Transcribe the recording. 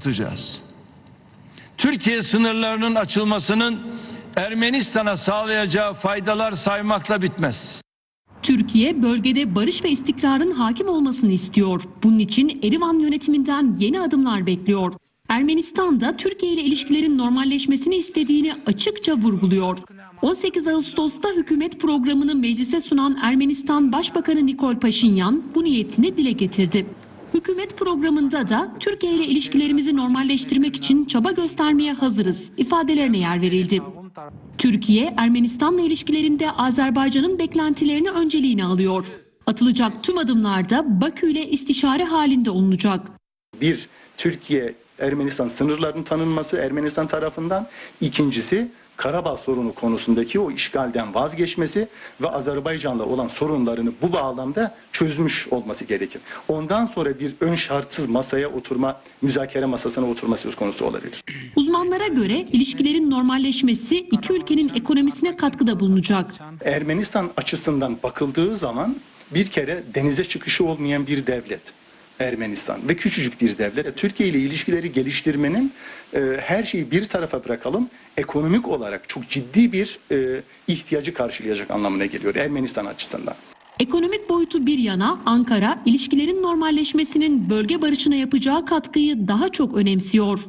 atacağız. Türkiye sınırlarının açılmasının Ermenistan'a sağlayacağı faydalar saymakla bitmez. Türkiye bölgede barış ve istikrarın hakim olmasını istiyor. Bunun için Erivan yönetiminden yeni adımlar bekliyor. Ermenistan da Türkiye ile ilişkilerin normalleşmesini istediğini açıkça vurguluyor. 18 Ağustos'ta hükümet programını meclise sunan Ermenistan Başbakanı Nikol Paşinyan bu niyetini dile getirdi. Hükümet programında da Türkiye ile ilişkilerimizi normalleştirmek için çaba göstermeye hazırız ifadelerine yer verildi. Türkiye, Ermenistan'la ilişkilerinde Azerbaycan'ın beklentilerini önceliğine alıyor. Atılacak tüm adımlarda Bakü ile istişare halinde olunacak. Bir, Türkiye Ermenistan sınırlarının tanınması Ermenistan tarafından. İkincisi Karabağ sorunu konusundaki o işgalden vazgeçmesi ve Azerbaycan'la olan sorunlarını bu bağlamda çözmüş olması gerekir. Ondan sonra bir ön şartsız masaya oturma, müzakere masasına oturma söz konusu olabilir. Uzmanlara göre ilişkilerin normalleşmesi iki ülkenin ekonomisine katkıda bulunacak. Ermenistan açısından bakıldığı zaman bir kere denize çıkışı olmayan bir devlet. Ermenistan ve küçücük bir devlet. Türkiye ile ilişkileri geliştirmenin e, her şeyi bir tarafa bırakalım ekonomik olarak çok ciddi bir e, ihtiyacı karşılayacak anlamına geliyor Ermenistan açısından. Ekonomik boyutu bir yana Ankara ilişkilerin normalleşmesinin bölge barışına yapacağı katkıyı daha çok önemsiyor.